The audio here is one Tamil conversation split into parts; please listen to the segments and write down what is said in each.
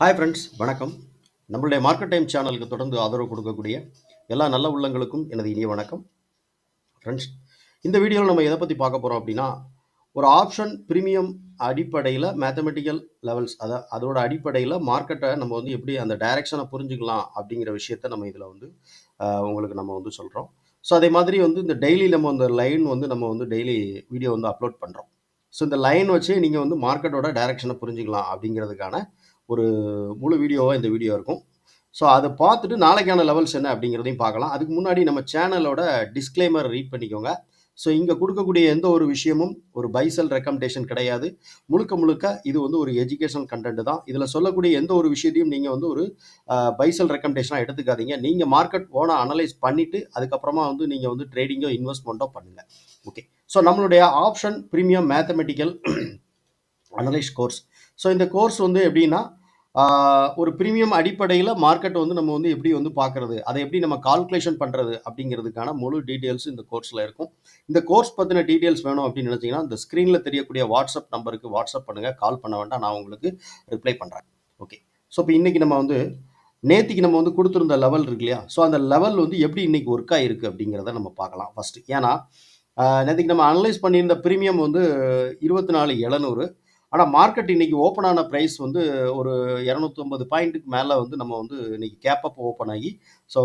ஹாய் ஃப்ரெண்ட்ஸ் வணக்கம். நம்மளுடைய மார்க்கெட் டைம் சேனலுக்கு தொடர்ந்து ஆதரவு கொடுக்கக்கூடிய எல்லா நல்ல உள்ளங்களுக்கும் எனது இனிய வணக்கம். ஃப்ரெண்ட்ஸ் இந்த வீடியோவில் நம்ம எதை பற்றி பார்க்க போகிறோம் அப்படின்னா ஒரு ஆப்ஷன் ப்ரீமியம் அடிப்படையில் மேத்தமெட்டிக்கல் லெவல்ஸ் அதை அதோட அடிப்படையில் மார்க்கெட்டை நம்ம வந்து எப்படி அந்த டைரெக்ஷனை புரிஞ்சுக்கலாம் அப்படிங்கிற விஷயத்த நம்ம இதில் வந்து உங்களுக்கு நம்ம வந்து சொல்கிறோம் ஸோ அதே மாதிரி வந்து இந்த டெய்லி நம்ம அந்த லைன் வந்து நம்ம வந்து டெய்லி வீடியோ வந்து அப்லோட் பண்ணுறோம் ஸோ இந்த லைன் வச்சு நீங்கள் வந்து மார்க்கெட்டோட டைரெக்ஷனை புரிஞ்சுக்கலாம் அப்படிங்கிறதுக்கான ஒரு முழு வீடியோவாக இந்த வீடியோ இருக்கும். ஸோ அதை பார்த்துட்டு நாளைக்கான லெவல்ஸ் என்ன அப்படிங்கிறதையும் பார்க்கலாம். அதுக்கு முன்னாடி நம்ம சேனலோட டிஸ்க்ளைமர் ரீட் பண்ணிக்கோங்க. ஸோ இங்கே கொடுக்கக்கூடிய எந்த ஒரு விஷயமும் ஒரு பைசல் ரெக்கமெண்டேஷன் கிடையாது. முழுக்க முழுக்க இது வந்து ஒரு எஜுகேஷன் கண்டென்ட் தான். இதில் சொல்லக்கூடிய எந்த ஒரு விஷயத்தையும் நீங்கள் வந்து ஒரு பைசல் ரெக்கமெண்டேஷனாக எடுத்துக்காதீங்க. நீங்கள் மார்க்கெட் ஓனாக அனலைஸ் பண்ணிவிட்டு அதுக்கப்புறமா வந்து நீங்கள் வந்து ட்ரேடிங்கோ இன்வெஸ்ட்மெண்ட்டோ பண்ணுங்கள் ஓகே ஸோ நம்மளுடைய option premium mathematical analyse course so இந்த கோர்ஸ் வந்து எப்படின்னா ஒரு ப்ரீமியம் அடிப்படையில் மார்க்கெட் வந்து நம்ம வந்து எப்படி வந்து பார்க்குறது? அதை எப்படி நம்ம கால்குலேஷன் பண்ணுறது அப்படிங்கிறதுக்கான முழு டீட்டெயில்ஸ் இந்த கோர்ஸில் இருக்கும். இந்த கோர்ஸ் பற்றின டீட்டெயில்ஸ் வேணும் அப்படின்னு நினச்சிங்கன்னா இந்த ஸ்க்ரீனில் தெரியக்கூடிய வாட்ஸ்அப் நம்பருக்கு வாட்ஸ்அப் பண்ணுங்கள் கால் பண்ண வேண்டாம். நான் உங்களுக்கு ரிப்ளை பண்ணுறேன் ஓகே ஸோ இப்போ இன்றைக்கி நம்ம வந்து நேத்திக்கு நம்ம வந்து கொடுத்துருந்த லெவல் இருக்கு இல்லையா? ஸோ அந்த லெவல் வந்து எப்படி இன்னைக்கு ஒர்க் ஆகிருக்கு அப்படிங்கிறத நம்ம பார்க்கலாம் ஃபஸ்ட்டு ஏன்னா நேற்றுக்கு நம்ம அனலைஸ் பண்ணியிருந்த ப்ரீமியம் வந்து இருபத்தி நாலு எழுநூறு. ஆனால் மார்க்கெட் இன்னைக்கு ஓப்பன் ஆன ப்ரைஸ் வந்து ஒரு இரநூத்தொம்பது பாயிண்ட்டுக்கு மேலே வந்து நம்ம வந்து இன்னைக்கு கேப்பப் ஓப்பன் ஆகி ஸோ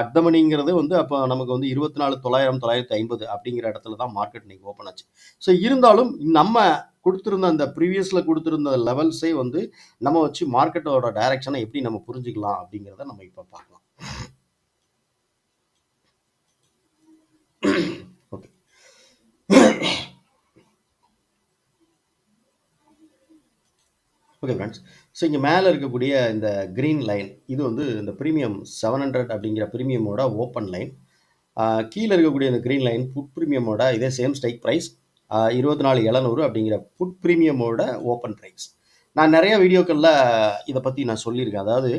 அட்தமணிங்கிறது வந்து அப்போ நமக்கு வந்து இருபத்தி நாலு தொள்ளாயிரம் தொள்ளாயிரத்தி ஐம்பது அப்படிங்கிற இடத்துல தான் மார்க்கெட் இன்னைக்கு ஓப்பன் ஆச்சு. ஸோ இருந்தாலும் நம்ம கொடுத்துருந்த அந்த ப்ரீவியஸில் கொடுத்துருந்த லெவல்ஸே வந்து நம்ம வச்சு மார்க்கெட்டோட டைரக்ஷனை எப்படி நம்ம புரிஞ்சுக்கலாம் அப்படிங்கிறத நம்ம இப்போ பார்க்கலாம். ஓகே ஃப்ரெண்ட்ஸ் ஸோ இங்கே மேலே இருக்கக்கூடிய இந்த க்ரீன் லைன் இது வந்து இந்த ப்ரீமியம் செவன் ஹண்ட்ரட் அப்படிங்கிற ப்ரீமியமோட ஓப்பன் லைன் கீழே இருக்கக்கூடிய இந்த க்ரீன் லைன் ஃபுட் ப்ரீமியமோட இதே சேம் ஸ்டைக் ப்ரைஸ் இருபத்தி நாலு எழுநூறு அப்படிங்கிற ஃபுட் ப்ரீமியமோட ஓப்பன் ப்ரைஸ் நான் நிறைய வீடியோக்களில் இதை பற்றி நான் சொல்லியிருக்கேன். அதாவது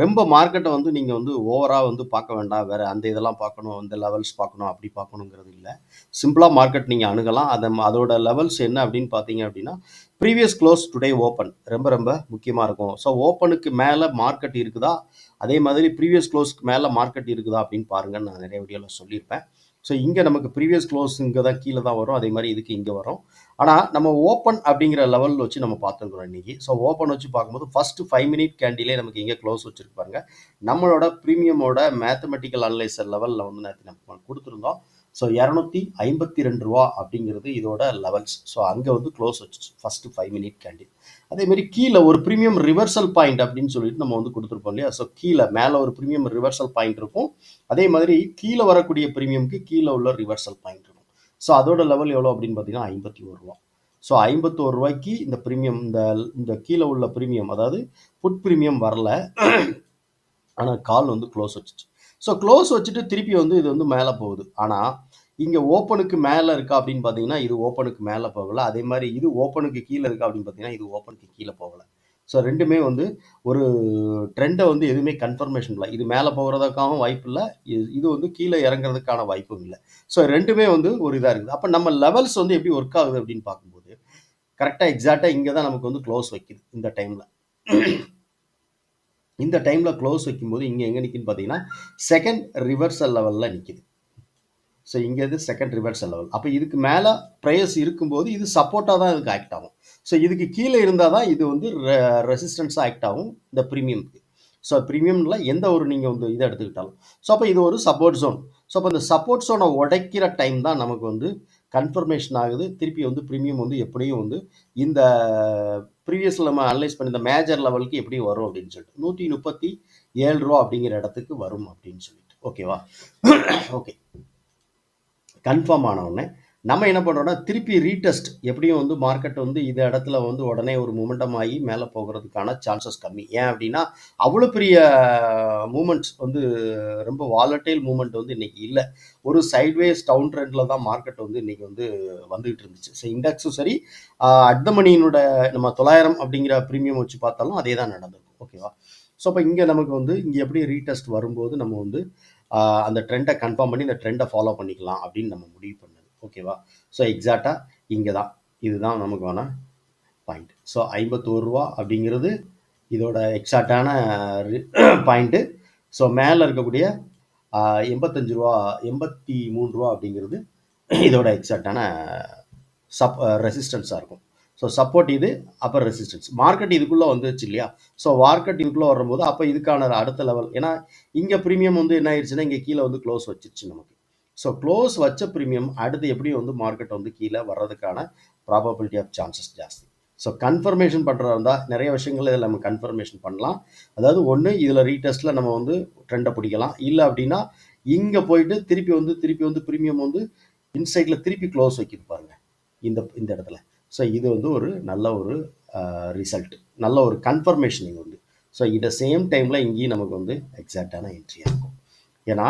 ரொம்ப மார்க்கெட்டை வந்து நீங்கள் வந்து ஓவராக வந்து பார்க்க வேண்டாம். வேறு அந்த இதெல்லாம் பார்க்கணும் அந்த லெவல்ஸ் பார்க்கணும் அப்படி பார்க்கணுங்கிறது இல்லை. சிம்பிளாக மார்க்கெட் நீங்கள் அணுகலாம். அதை அதோட லெவல்ஸ் என்ன அப்படின்னு பார்த்தீங்க அப்படின்னா ப்ரீவியஸ் க்ளோஸ் டுடே ஓப்பன் ரொம்ப ரொம்ப முக்கியமாக இருக்கும். ஸோ ஓப்பனுக்கு மேலே மார்க்கெட் இருக்குதா? அதே மாதிரி ப்ரீவியஸ் க்ளோஸ்க்கு மேலே மார்க்கெட் இருக்குதா அப்படின்னு பாருங்கன்னு நான் நிறைய வீடியோவில் சொல்லியிருப்பேன். ஸோ இங்கே நமக்கு ப்ரீவியஸ் க்ளோஸ் இங்கே தான் கீழே தான் வரும். அதே மாதிரி இதுக்கு இங்கே வரும். ஆனால் நம்ம ஓப்பன் அப்படிங்கிற லெவலில் வச்சு நம்ம பார்த்துருக்குறோம் இன்றைக்கி ஸோ ஓப்பன் வச்சு பார்க்கும்போது ஃபஸ்ட்டு ஃபைவ் மினிட் கேண்டிலே நமக்கு இங்கே க்ளோஸ் வச்சுருப்பாருங்க நம்மளோட ப்ரீமியமோட மேத்தமெட்டிக்கல் அனலைசர் லெவலில் வந்து நேற்று நம்ம கொடுத்துருந்தோம். ஸோ இரநூத்தி ஐம்பத்தி ரெண்டு ரூபா அப்படிங்கிறது இதோட லெவல்ஸ் ஸோ அங்கே வந்து க்ளோஸ் வச்சு ஃபஸ்ட்டு ஃபைவ் மினிட் கேண்டில் அதேமாரி கீழே ஒரு ப்ரீமியம் ரிவர்சல் பாயிண்ட் அப்படின்னு சொல்லிட்டு நம்ம வந்து கொடுத்துருப்போம் இல்லையா? ஸோ கீழே மேலே ஒரு ப்ரீமியம் ரிவர்சல் பாயிண்ட் இருக்கும். அதே மாதிரி கீழே வரக்கூடிய ப்ரீமியம்க்கு கீழே உள்ள ரிவர்சல் பாயிண்ட் இருக்கும். ஸோ அதோட லெவல் எவ்வளோ அப்படின்னு பார்த்தீங்கன்னா ஐம்பத்தி ஒரு ரூபா. ஸோ ஐம்பத்தோரு ரூபாய்க்கு இந்த ப்ரீமியம் இந்த இந்த கீழே உள்ள ப்ரீமியம் அதாவது புட் ப்ரீமியம் வரல. ஆனால் கால் வந்து க்ளோஸ் வச்சுச்சு ஸோ க்ளோஸ் வச்சுட்டு திருப்பி வந்து இது வந்து மேலே போகுது. ஆனால் இங்கே ஓப்பனுக்கு மேலே இருக்கா அப்படின்னு பார்த்தீங்கன்னா இது ஓப்பனுக்கு மேலே போகல. அதே மாதிரி இது ஓப்பனுக்கு கீழே இருக்கா அப்படின்னு பார்த்தீங்கன்னா இது ஓப்பனுக்கு கீழே போகலை. ஸோ ரெண்டுமே வந்து ஒரு ட்ரெண்டை வந்து எதுவுமே கன்ஃபர்மேஷன் இல்லை. இது மேலே போகிறதுக்காகவும் வாய்ப்பு இல்லை. இது இது வந்து கீழே இறங்குறதுக்கான வாய்ப்பும் இல்லை. ஸோ ரெண்டுமே வந்து ஒரு இதாக இருக்குது. அப்போ நம்ம லெவல்ஸ் வந்து எப்படி ஒர்க் ஆகுது அப்படின்னு பார்க்கும்போது கரெக்டாக எக்ஸாக்டாக இங்கே தான் நமக்கு வந்து க்ளோஸ் வைக்குது இந்த டைமில் இந்த டைமில் க்ளோஸ் வைக்கும்போது இங்கே எங்கே நிற்கின்னு பார்த்தீங்கன்னா செகண்ட் ரிவர்சல் லெவலில் நிற்கிது ஸோ இங்கே இது செகண்ட் ரிவர்சல் லெவல் அப்போ இதுக்கு மேலே ப்ரேயர்ஸ் இருக்கும்போது இது சப்போர்ட்டாக தான் இதுக்கு ஆக்ட் ஆகும். ஸோ இதுக்கு கீழே இருந்தால் தான் இது வந்து ரெசிஸ்டன்ஸாக ஆக்ட் ஆகும் இந்த ப்ரீமியம்க்கு ஸோ ப்ரீமியமில் எந்த ஒரு நீங்கள் வந்து இதை எடுத்துக்கிட்டாலும். ஸோ அப்போ இது ஒரு சப்போர்ட் ஜோன் ஸோ அப்போ இந்த சப்போர்ட் ஜோனை உடைக்கிற டைம் தான் நமக்கு வந்து கன்ஃபர்மேஷன் ஆகுது. திருப்பி வந்து ப்ரீமியம் வந்து எப்படியும் வந்து இந்த ப்ரீவியஸில் நம்ம அனலைஸ் பண்ணி இந்த மேஜர் லெவலுக்கு எப்படி வரும் அப்படின்னு சொல்லிட்டு. நூற்றி முப்பத்தி ஏழு ரூபா அப்படிங்கிற இடத்துக்கு வரும் அப்படின்னு சொல்லிட்டு. ஓகேவா ஓகே கன்ஃபார்ம் ஆன உடனே நம்ம என்ன பண்ணுறோம்னா திருப்பி ரீடெஸ்ட் எப்படியும் வந்து மார்க்கெட் வந்து இந்த இடத்துல வந்து உடனே ஒரு மூமெண்டம் ஆகி மேலே போகிறதுக்கான சான்சஸ் கம்மி. ஏன் அப்படின்னா அவ்வளோ பெரிய மூமெண்ட்ஸ் வந்து ரொம்ப வாலட்டைல் மூமெண்ட் வந்து இன்றைக்கி இல்லை. ஒரு சைட்வேஸ் டவுன் ட்ரெண்டில் தான் மார்க்கெட் வந்து இன்றைக்கி வந்து வந்துகிட்டு இருந்துச்சு. ஸோ இண்டெக்ஸும் சரி அட் மணியினோட நம்ம தொள்ளாயிரம் அப்படிங்கிற ப்ரீமியம் வச்சு பார்த்தாலும் அதே தான் நடந்திருக்கும் ஓகேவா ஸோ அப்போ இங்கே நமக்கு வந்து இங்கே எப்படி ரீடெஸ்ட் வரும்போது நம்ம வந்து அந்த ட்ரெண்டை கன்ஃபார்ம் பண்ணி இந்த ட்ரெண்டை ஃபாலோ பண்ணிக்கலாம் அப்படின்னு நம்ம முடிவு பண்ணோம். ஓகேவா ஸோ எக்ஸாக்டாக இங்கே தான் இதுதான் நமக்கான பாயிண்ட் ஸோ ஐம்பத்தோரு ரூபா அப்படிங்கிறது இதோட எக்ஸாக்டான பாயிண்ட்டு ஸோ மேலே இருக்கக்கூடிய எண்பத்தஞ்சு ரூபா எண்பத்தி மூணு ரூபா அப்படிங்கிறது இதோட எக்ஸாக்டான சப் ரெசிஸ்டன்ஸாக இருக்கும். ஸோ சப்போர்ட் இது அப்பர் ரெசிஸ்டன்ஸ் மார்க்கெட் இதுக்குள்ளே வந்துச்சு இல்லையா? ஸோ மார்க்கெட் இதுக்குள்ளே வரும்போது அப்போ இதுக்கான அடுத்த லெவல் ஏன்னா இங்கே ப்ரீமியம் வந்து என்ன ஆயிடுச்சுன்னா இங்கே கீழே வந்து க்ளோஸ் வச்சிருச்சு நமக்கு. ஸோ க்ளோஸ் வச்ச ப்ரீமியம் அடுத்து எப்படியும் வந்து மார்க்கெட் வந்து கீழே வர்றதுக்கான ப்ராபபிலிட்டி ஆஃப் சான்சஸ் ஜாஸ்தி. ஸோ கன்ஃபர்மேஷன் பண்ணுறதா இருந்தால் நிறைய விஷயங்கள் இதில் நம்ம கன்ஃபர்மேஷன் பண்ணலாம். அதாவது ஒன்று இதில் ரீடெஸ்ட்டில் நம்ம வந்து ட்ரெண்டை பிடிக்கலாம். இல்லை அப்படின்னா இங்கே போயிட்டு திருப்பி வந்து திருப்பி வந்து ப்ரீமியம் வந்து இன்சைட்டில் திருப்பி க்ளோஸ் வைக்கிது பாருங்க. இந்த இந்த இடத்துல. ஸோ இது வந்து ஒரு நல்ல ஒரு ரிசல்ட் நல்ல ஒரு கன்ஃபர்மேஷன் இங்கே வந்து ஸோ இதை சேம் டைமில் இங்கேயும் நமக்கு வந்து எக்ஸாக்டான என்ட்ரியாக இருக்கும். ஏன்னா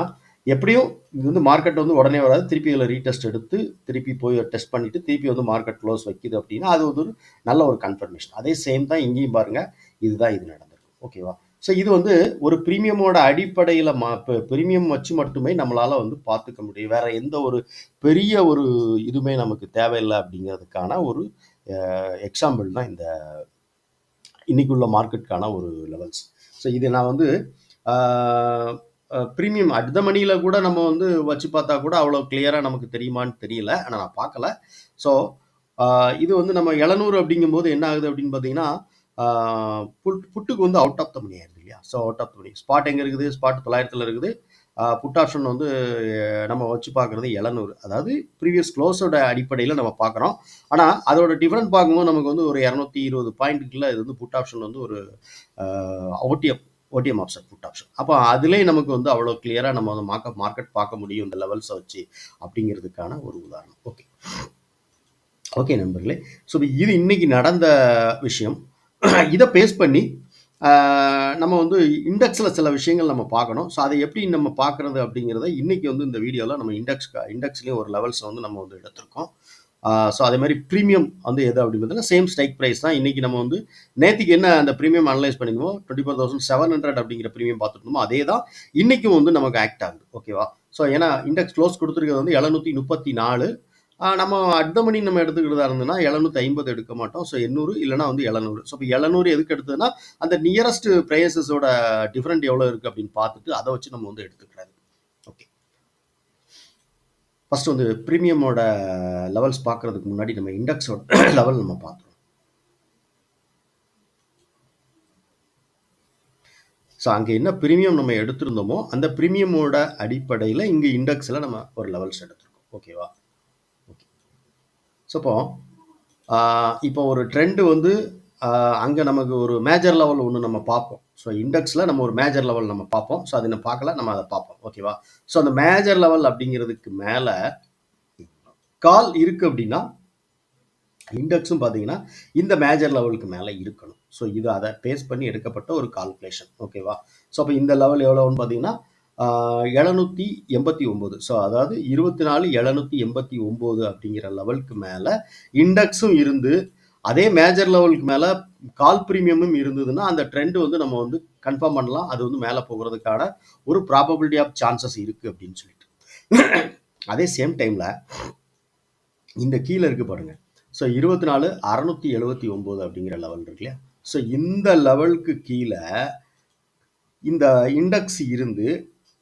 எப்படியும் இது வந்து மார்க்கெட் வந்து உடனே வராது. திருப்பி இதில் ரீடெஸ்ட் எடுத்து திருப்பி போய் டெஸ்ட் பண்ணிவிட்டு திருப்பி வந்து மார்க்கெட் க்ளோஸ் வைக்குது அப்படின்னா அது வந்து ஒரு நல்ல ஒரு கன்ஃபர்மேஷன் அதே சேம் தான் இங்கேயும் பாருங்கள் இதுதான் இது நடந்திருக்கு. ஓகேவா ஸோ இது வந்து ஒரு ப்ரீமியமோட அடிப்படையில் மா ப்ரீமியம் வச்சு மட்டுமே நம்மளால் வந்து பார்த்துக்க முடியும். வேற எந்த ஒரு பெரிய ஒரு இதுவுமே நமக்கு தேவையில்லை அப்படிங்கிறதுக்கான ஒரு எக்ஸாம்பிள் தான் இந்த இன்னைக்குள்ள மார்க்கெட்டுக்கான ஒரு லெவல்ஸ் ஸோ இது நான் வந்து ப்ரீமியம் அடுத்த மணியில் கூட நம்ம வந்து வச்சு பார்த்தா கூட அவ்வளோ கிளியராக நமக்கு தெரியுமான்னு தெரியல. ஆனால் நான் பார்க்கல. ஸோ இது வந்து நம்ம இளநூறு அப்படிங்கும்போது என்ன ஆகுது அப்படின்னு பார்த்தீங்கன்னா புட் புட்டுக்கு வந்து அவுட் ஆஃப் த மணி ஆயிருது இல்லையா? So out of the money spot எங்கே இருக்குது? ஸ்பாட் தொள்ளாயிரத்தில் இருக்குது. புட் ஆப்ஷன் வந்து நம்ம வச்சு பார்க்குறது இளநூறு அதாவது ப்ரீவியஸ் க்ளோஸோட அடிப்படையில் நம்ம பார்க்குறோம். ஆனால் அதோட டிஃப்ரெண்ட் பார்க்கும்போது நமக்கு வந்து ஒரு இரநூத்தி இருபது பாயிண்ட்டுக்குள்ள இது வந்து புட் ஆப்ஷன் வந்து ஒரு அவுட்டியம் ஓடிஎம் ஆப்ஷன் புட் ஆப்ஷன் அப்போ அதுலேயும் நமக்கு வந்து அவ்வளோ கிளியராக நம்ம வந்து மார்க்கெட் மார்க்கெட் பார்க்க முடியும். இந்த லெவல்ஸை வச்சு அப்படிங்கிறதுக்கான ஒரு உதாரணம். ஓகே ஓகே நண்பர்களே. ஸோ இது இன்னைக்கு நடந்த விஷயம். இதை பேஸ் பண்ணி ஆஹ், நம்ம வந்து இண்டெக்ஸில் சில விஷயங்கள் நம்ம பார்க்கணும். ஸோ அதை எப்படி நம்ம பார்க்குறது அப்படிங்கிறத இன்னைக்கு வந்து இந்த வீடியோவில் நம்ம இண்டெக்ஸ் இண்டெக்ஸ்லேயும் ஒரு லெவல்ஸை வந்து நம்ம வந்து எடுத்திருக்கோம். ஸோ அதே மாதிரி ப்ரீமியம் வந்து எது அப்படின்னு பார்த்தீங்கன்னா சேம் ஸ்ட்ரைக் ப்ரைஸ் தான். இன்றைக்கி நம்ம வந்து நேற்றுக்கு என்ன அந்த ப்ரீமியம் அனலைஸ் பண்ணியிருந்தோம் twenty four thousand seven hundred அப்படிங்கிற ப்ரீமியம் பார்த்துருந்தோமோ அதே தான் இன்றைக்கும் வந்து நமக்கு ஆக்ட் ஆகுது. ஓகேவா ஸோ ஏன்னா இண்டெக்ஸ் க்ளோஸ் கொடுத்துருக்கிறது வந்து எழுநூற்றி முப்பத்தி நாலு. நம்ம அடுத்த மணி நம்ம எடுத்துக்கிட்டதா இருந்ததுன்னா எழுநூத்தி ஐம்பது எடுக்க மாட்டோம். ஸோ எண்ணூறு இல்லைனா வந்து எழுநூறு. ஸோ இப்போ எழுநூறு எதுக்கு எடுத்ததுன்னா அந்த நியரஸ்ட் ப்ரைஸஸோட டிஃப்ரெண்ட் எவ்வளோ இருக்குது அப்படின்னு பார்த்துட்டு அதை வச்சு நம்ம வந்து எடுத்துக்கிறது. ஃபர்ஸ்ட் வந்து ப்ரீமியமோட லெவல்ஸ் பார்க்கறதுக்கு முன்னாடி நம்ம இண்டெக்ஸோட லெவல் நம்ம பார்த்துருவோம். ஸோ அங்கே என்ன ப்ரீமியம் நம்ம எடுத்திருந்தோமோ அந்த ப்ரீமியமோட அடிப்படையில் இங்கே இண்டெக்ஸில் நம்ம ஒரு லெவல்ஸ் எடுத்திருக்கோம். ஓகேவா ஓகே ஸோ இப்போ இப்போ ஒரு ட்ரெண்டு வந்து அங்கே நமக்கு ஒரு மேஜர் லெவல் ஒன்று நம்ம பார்ப்போம். ஸோ இண்டெக்ஸில் நம்ம ஒரு மேஜர் லெவல் நம்ம பார்ப்போம். ஸோ அதை நம்ம பார்க்கல நம்ம அதை பார்ப்போம். ஓகேவா ஸோ அந்த மேஜர் லெவல் அப்படிங்கிறதுக்கு மேலே கால் இருக்குது அப்படின்னா இண்டெக்ஸும் பார்த்தீங்கன்னா இந்த மேஜர் லெவலுக்கு மேலே இருக்கணும். ஸோ இது அதை பேஸ் பண்ணி எடுக்கப்பட்ட ஒரு கால்குலேஷன் ஓகேவா ஸோ அப்போ இந்த லெவல் எவ்வளோன்னு பார்த்தீங்கன்னா எழுநூற்றி எண்பத்தி ஒம்பது. ஸோ அதாவது இருபத்தி நாலு எழுநூற்றி எண்பத்தி ஒம்பது அப்படிங்கிற லெவலுக்கு மேலே இண்டெக்ஸும் இருந்து அதே மேஜர் லெவலுக்கு மேலே கால் ப்ரீமியமும் இருந்ததுன்னா அந்த ட்ரெண்ட் வந்து நம்ம வந்து கன்ஃபார்ம் பண்ணலாம். அது வந்து மேலே போகிறதுக்கான ஒரு ப்ராபபிலிட்டி ஆஃப் சான்சஸ் இருக்குது அப்படின்னு சொல்லிட்டு. அதே சேம் டைமில் இந்த கீழே இருக்கு பாருங்க. ஸோ இருபத்தி நாலு அறநூற்றி எழுபத்தி ஒம்பது அப்படிங்கிற லெவல் இருக்கு இல்லையா? ஸோ இந்த லெவலுக்கு கீழே இந்த இண்டெக்ஸ் இருந்து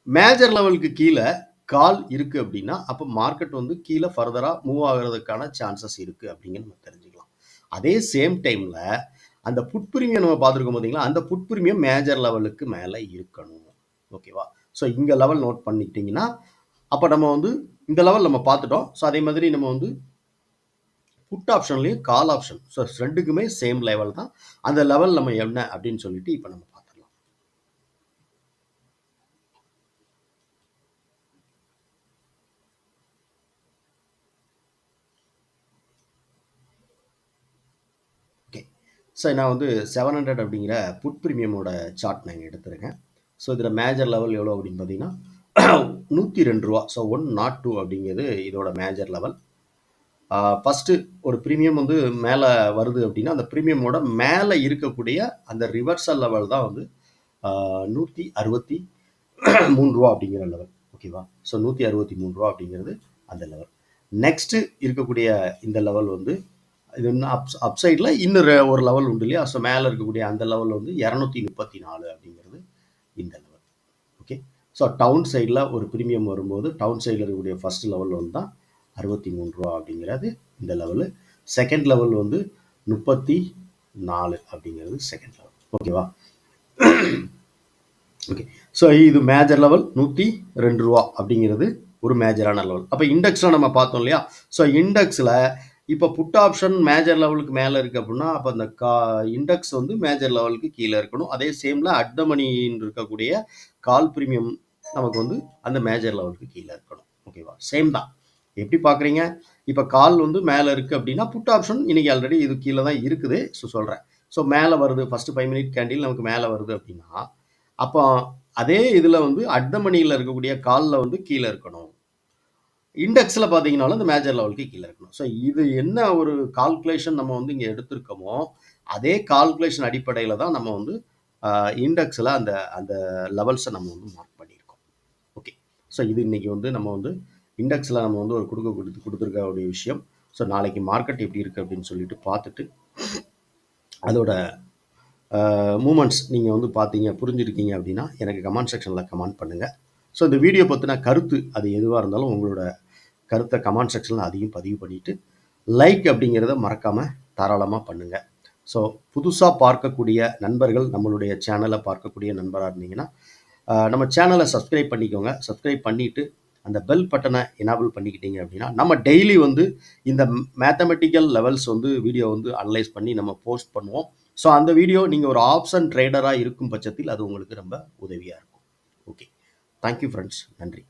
மேஜர் லெவலுக்கு கீழே கால் இருக்குது அப்படின்னா அப்போ மார்க்கெட் வந்து கீழே ஃபர்தராக மூவ் ஆகிறதுக்கான சான்சஸ் இருக்குது அப்படிங்கிற நம்ம தெரிஞ்சுக்கணும். அதே சேம் டைம்ல அந்த புட் நம்ம பார்த்துருக்கோம் பார்த்தீங்களா அந்த புட்பிரிமியம் மேஜர் லெவலுக்கு மேலே இருக்கணும். ஓகேவா ஸோ இங்கே லெவல் நோட் பண்ணிக்கிட்டிங்கன்னா அப்போ நம்ம வந்து இந்த லெவல் நம்ம பார்த்துட்டோம். ஸோ அதே மாதிரி நம்ம வந்து புட் ஆப்ஷன்லையும் கால் ஆப்ஷன் ஸோ ரெண்டுக்குமே சேம் லெவல் தான். அந்த லெவல் நம்ம என்ன அப்படின்னு சொல்லிட்டு இப்போ நம்ம பார்த்துடலாம் ஓகே ஸோ நான் வந்து செவன் ஹண்ட்ரட் அப்படிங்கிற புட் ப்ரீமியமோட சார்ட் நான் எடுத்துருக்கேன். ஸோ இதில் மேஜர் லெவல் எவ்வளோ அப்படின்னு பார்த்தீங்கன்னா நூற்றி ரெண்டு ரூபா. ஸோ ஒன் நாட் டூ அப்படிங்கிறது இதோட மேஜர் லெவல் ஃபஸ்ட்டு ஒரு ப்ரீமியம் வந்து மேலே வருது அப்படின்னா அந்த ப்ரீமியமோட மேலே இருக்கக்கூடிய அந்த ரிவர்சல் லெவல் தான் வந்து நூற்றி அறுபத்தி மூணு ரூபா அப்படிங்கிற லெவல் ஓகேவா ஸோ நூற்றி அறுபத்தி மூணு ரூபா அப்படிங்கிறது அந்த லெவல் நெக்ஸ்ட்டு இருக்கக்கூடிய இந்த லெவல் வந்து இது ஒன்று அப் அப்சைடில் இன்னொரு ஒரு லெவல் உண்டு இல்லையா? ஸோ மேலே இருக்கக்கூடிய அந்த லெவல் வந்து இரநூத்தி முப்பத்தி நாலு அப்படிங்கிறது இந்த லெவல் ஓகே ஸோ டவுன் சைடில் ஒரு ப்ரீமியம் வரும்போது டவுன் சைடில் இருக்கக்கூடிய ஃபர்ஸ்ட் லெவல் வந்து தான் அறுபத்தி மூணு ரூபா அப்படிங்கிறது இந்த லெவலு செகண்ட் லெவல் வந்து முப்பத்தி நாலு அப்படிங்கிறது செகண்ட் லெவல் ஓகேவா ஓகே ஸோ இது மேஜர் லெவல் நூற்றி ரெண்டு ரூபா அப்படிங்கிறது ஒரு மேஜரான லெவல் அப்போ இண்டெக்ஸில் நம்ம பார்த்தோம் இல்லையா? ஸோ இண்டெக்ஸில் இப்போ புட் ஆப்ஷன் மேஜர் லெவலுக்கு மேலே இருக்குது அப்படின்னா அப்போ அந்த கா இண்டெக்ஸ் வந்து மேஜர் லெவலுக்கு கீழே இருக்கணும். அதே சேமில் அட் மணின்னு இருக்கக்கூடிய கால் ப்ரீமியம் நமக்கு வந்து அந்த மேஜர் லெவலுக்கு கீழே இருக்கணும். ஓகேவா சேம் தான். எப்படி பார்க்குறீங்க இப்போ கால் வந்து மேலே இருக்குது அப்படின்னா புட் ஆப்ஷன் இன்றைக்கி ஆல்ரெடி இது கீழே தான் இருக்குது. ஸோ சொல்கிறேன் ஸோ மேலே வருது. ஃபஸ்ட்டு ஃபைவ் மினிட் கேண்டில் நமக்கு மேலே வருது அப்படின்னா அப்போ அதே இதில் வந்து அட் மணியில் இருக்கக்கூடிய காலில் வந்து கீழே இருக்கணும். இண்டெக்ஸில் பார்த்தீங்கனாலும் இந்த மேஜர் லெவலுக்கு கீழே இருக்கணும். ஸோ இது என்ன ஒரு கால்குலேஷன் நம்ம வந்து இங்கே எடுத்திருக்கோமோ அதே கால்குலேஷன் அடிப்படையில் தான் நம்ம வந்து இண்டெக்ஸில் அந்த அந்த லெவல்ஸை நம்ம வந்து மார்க் பண்ணியிருக்கோம். ஓகே ஸோ இது இன்னைக்கு வந்து நம்ம வந்து இண்டெக்ஸில் நம்ம வந்து ஒரு கொடுக்க கொடுத்து கொடுத்துருக்க விஷயம். ஸோ நாளைக்கு மார்க்கெட் எப்படி இருக்குது அப்படின்னு சொல்லிட்டு பார்த்துட்டு அதோட மூமெண்ட்ஸ் நீங்கள் வந்து பார்த்தீங்க புரிஞ்சுருக்கீங்க அப்படின்னா எனக்கு கமெண்ட் செக்ஷனில் கமெண்ட் பண்ணுங்கள் ஸோ இந்த வீடியோ பற்றின கருத்து அது எதுவாக இருந்தாலும் உங்களோட கருத்தை கமெண்ட் செக்ஷனில் அதையும் பதிவு பண்ணிவிட்டு லைக் அப்படிங்கிறத மறக்காமல் தாராளமாக பண்ணுங்கள் ஸோ புதுசாக பார்க்கக்கூடிய நண்பர்கள் நம்மளுடைய சேனலை பார்க்கக்கூடிய நண்பராக இருந்தீங்கன்னா நம்ம சேனலை சப்ஸ்கிரைப் பண்ணிக்கோங்க. சப்ஸ்கிரைப் பண்ணிவிட்டு அந்த பெல் பட்டனை எனேபிள் பண்ணிக்கிட்டீங்க அப்படின்னா நம்ம டெய்லி வந்து இந்த மேத்தமெட்டிக்கல் லெவல்ஸ் வந்து வீடியோ வந்து அனலைஸ் பண்ணி நம்ம போஸ்ட் பண்ணுவோம். ஸோ அந்த வீடியோ நீங்கள் ஒரு ஆப்ஷன் ட்ரேடராக இருக்கும் பட்சத்தில் அது உங்களுக்கு ரொம்ப உதவியாக இருக்கும். ஓகே தேங்க்யூ ஃப்ரெண்ட்ஸ் நன்றி.